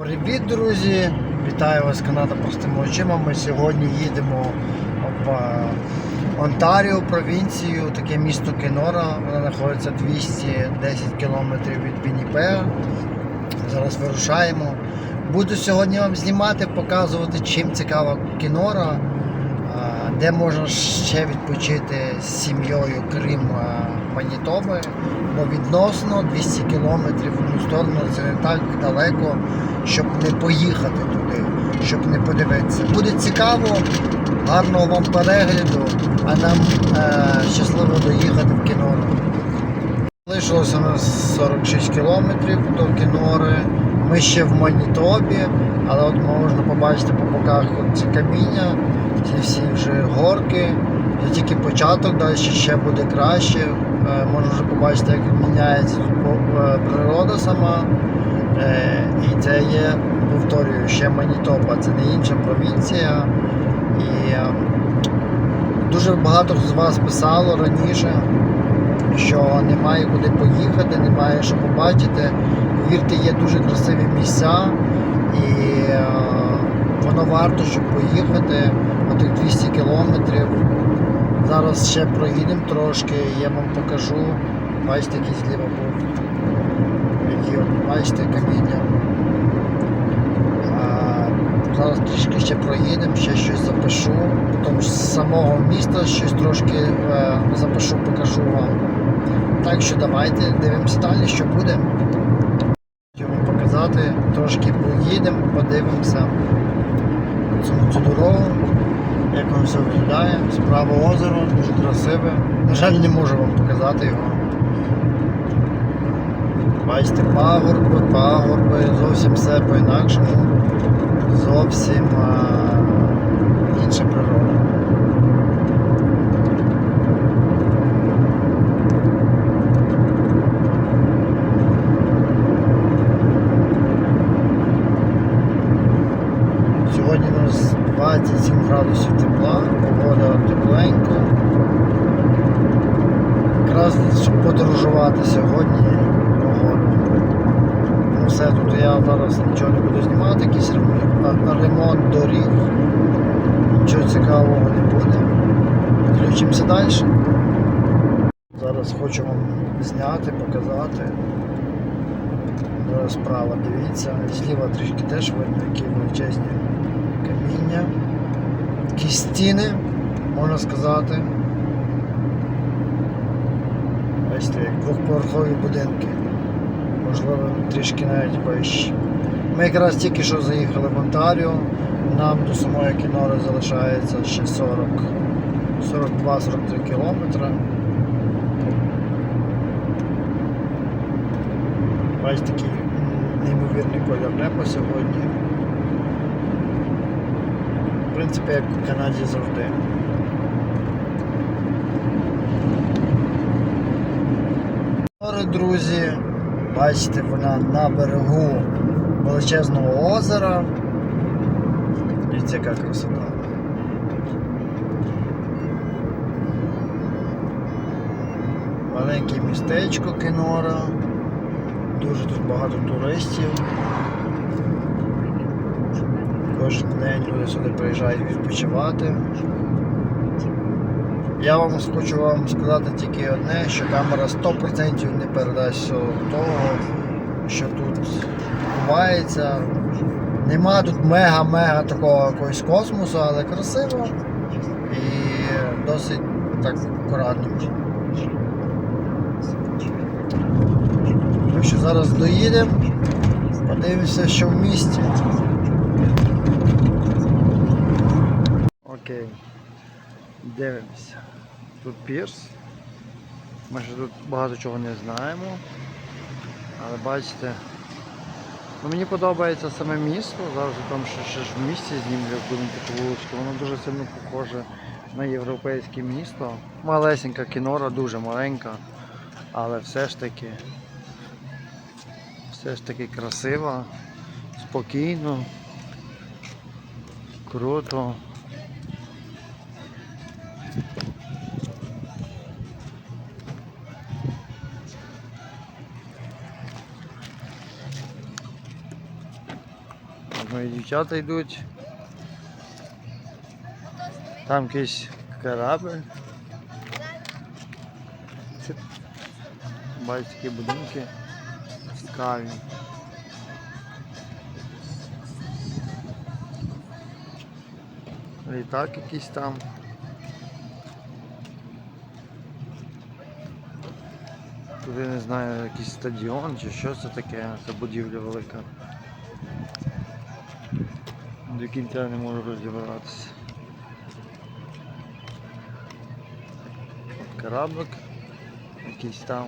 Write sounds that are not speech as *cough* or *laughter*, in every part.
Привіт, друзі! Вітаю вас Канада простими очима. Ми сьогодні їдемо в е, Онтаріо, провінцію, таке місто Кенора. Воно знаходиться 210 кілометрів від Вінніпега. Зараз вирушаємо. Буду сьогодні вам знімати, показувати, чим цікава Кенора, де можна ще відпочити з сім'єю, крім е, Манітоби. Бо відносно 200 кілометрів в одну сторону це не так далеко, щоб не поїхати туди, щоб не подивитися. Буде цікаво, гарного вам перегляду, а нам е, щасливо доїхати в Кінору. Залишилося у нас 46 кілометрів до Кінори. Ми ще в Манітобі, але от можна побачити по боках ці каміння, ці всі вже горки. Це тільки початок, далі ще буде краще. Е, Можна вже побачити, як міняється е, природа сама. Е, І це є, повторюю, ще Манітоба, це не інша провінція. І дуже багато з вас писало раніше, що немає куди поїхати, немає що побачити. Повірте, є дуже красиві місця, і е, воно варто, щоб поїхати отих 200 кілометрів. Зараз ще проїдемо трошки, я вам покажу. Бачите, який зліва був. Які бачите каміння. Зараз трішки ще проїдемо, ще щось запишу. Потім з самого міста щось трошки е, запишу, покажу вам. Так що давайте дивимося далі, що буде. Хотів трошки поїдемо, подивимося цю, цю дорогу, як воно все виглядає. Справа озеро, дуже красиве. На жаль, не можу вам показати його. Бачите, пагорби, пагорби, зовсім все по-інакшому. Зовсім а, інша природа. Сьогодні у нас 27 градусів тепла, погода тепленька. Якраз щоб подорожувати сьогодні погода. Ну все, тут я зараз нічого не буду знімати, якийсь ремонт, доріг. Нічого цікавого не буде. Включимося далі. Зараз хочу вам зняти, показати. Зараз справа дивіться, зліва трішки теж видно, які величезні каміння, які стіни, можна сказати. Бачите, як двохповерхові будинки. Можливо, трішки навіть вищі. Ми якраз тільки що заїхали в Онтаріо, нам до самої кінори залишається ще 40, 42-43 кілометри. Бачите, такий неймовірний колір неба сьогодні. В принципі, як в Канаді завжди. Друзі, бачите, вона на берегу величезного озера. Дивіться, яка красота. Маленьке містечко Кенора. Дуже тут багато туристів. Кожен день люди сюди приїжджають відпочивати. Я вам хочу вам сказати тільки одне, що камера 100% не передасть того, що тут відбувається. Нема тут мега-мега такого якогось космосу, але красиво і досить так акуратно. Так що зараз доїдемо, подивимося, що в місті. Окей. Дивимося. Тут пірс. Ми ще тут багато чого не знаємо. Але бачите. Ну, мені подобається саме місто, зараз тому що ще ж в місті знімлю будемо таку вуличку. Воно дуже сильно похоже на європейське місто. Малесенька кінора, дуже маленька, але все ж таки все ж таки красиво, спокійно, круто. Мої дівчата йдуть. Там якийсь корабль. Це бачите такі будинки цікаві. Літак якийсь там. Тут я не знаю, якийсь стадіон чи що це таке, це будівля велика. До кінця не можу розібратися. Кораблик якийсь там.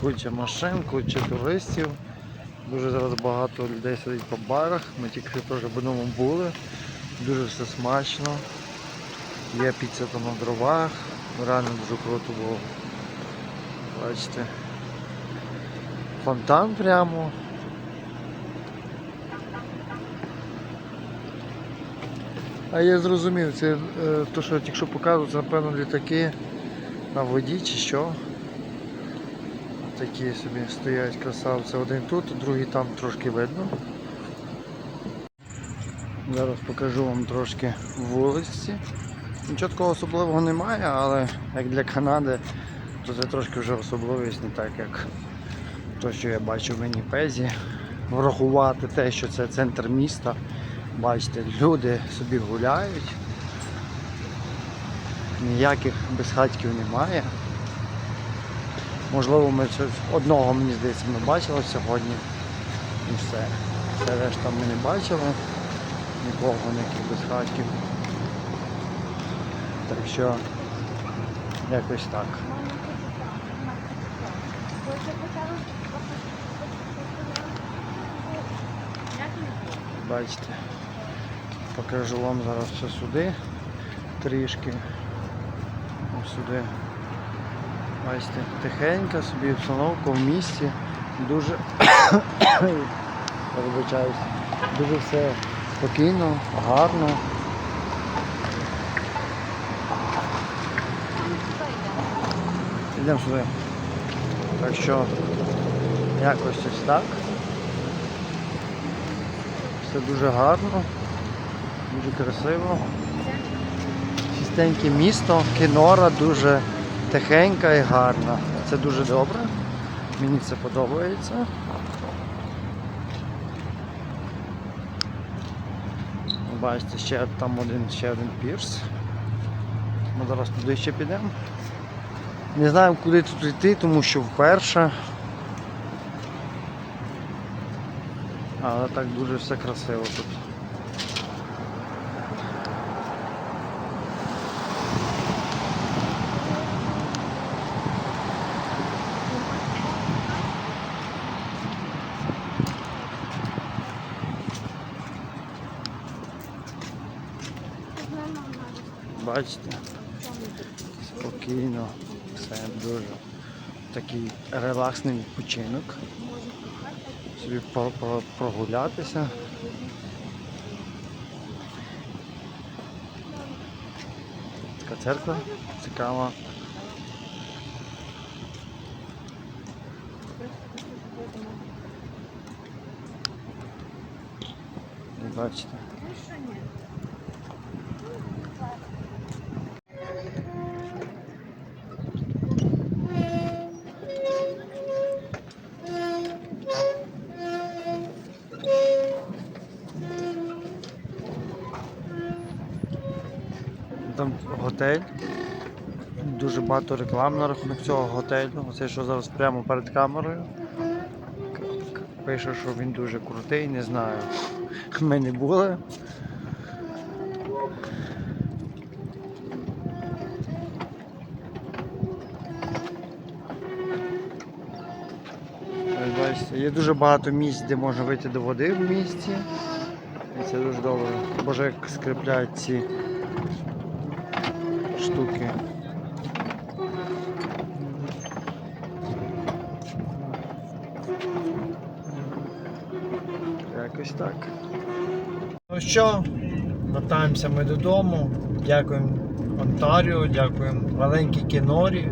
Куча машин, куча туристів. Дуже зараз багато людей сидить по барах. Ми тільки теж в одному були. Дуже все смачно. Є піца там на дровах. Реально дуже круто було. Бачите. Фонтан прямо. А я зрозумів, це е, то, що я тільки що показував, це напевно літаки на воді чи що. Такі собі стоять красавці. Один тут, другий там трошки видно. Зараз покажу вам трошки вулиці. Нічого такого особливого немає, але як для Канади, то це трошки вже особливість, не так як то, що я бачу в Вінніпезі. Врахувати те, що це центр міста. Бачите, люди собі гуляють. Ніяких безхатьків немає. Можливо, ми щось одного, мені здається, ми бачили сьогодні. І все. Все решта ми не бачили. Нікого, ніяких безхатків. Так що якось так. Бачите. Покажу вам зараз все сюди. Трішки. Сюди. Бачите, тихенько собі обстановка в місті. Дуже я *coughs* вибачаюсь, дуже все спокійно, гарно. Йдемо сюди. Так що якось ось так. Все дуже гарно, дуже красиво. Чистеньке місто, кінора дуже тихенька і гарна. Це дуже добре. Мені це подобається. Бачите, ще там один, ще один пірс. Ми зараз туди ще підемо. Не знаю куди тут йти, тому що вперше. Але так дуже все красиво тут. Бачите? Спокійно, все дуже такий релаксний відпочинок. Собі про- про- прогулятися. Така церква цікава. Бачите. Готель. Дуже багато реклам на рахунок цього готелю. Оце що зараз прямо перед камерою. Пише, що він дуже крутий, не знаю. *laughs* Ми не були. Є дуже багато місць, де можна вийти до води в місті. І це дуже добре. Боже, як скріпляють ці штуки. Якось так. Ну що, вертаємося ми додому. Дякуємо Онтаріо, дякуємо маленькій кінорі.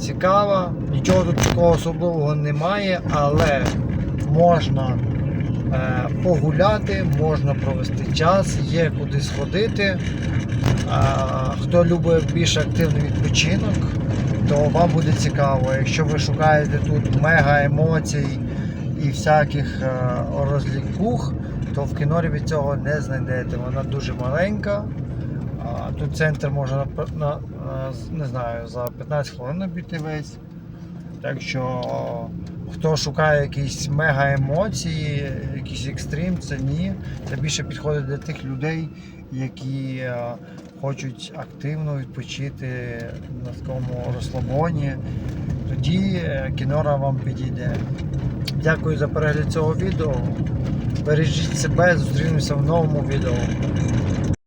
Цікаво, нічого тут такого особливого немає, але можна е, погуляти, можна провести час, є куди сходити. Хто любить більш активний відпочинок, то вам буде цікаво. Якщо ви шукаєте тут мега емоцій і всяких е, розлікух, то в кінорі від цього не знайдете. Вона дуже маленька. Тут центр можна на, на, на- не знаю, за 15 хвилин обійти весь. Так що хто шукає якісь мега емоції, якийсь екстрим, це ні. Це більше підходить для тих людей, які е, хочуть активно відпочити на такому розслабоні. Тоді е, кінора вам підійде. Дякую за перегляд цього відео. Бережіть себе, зустрінемося в новому відео.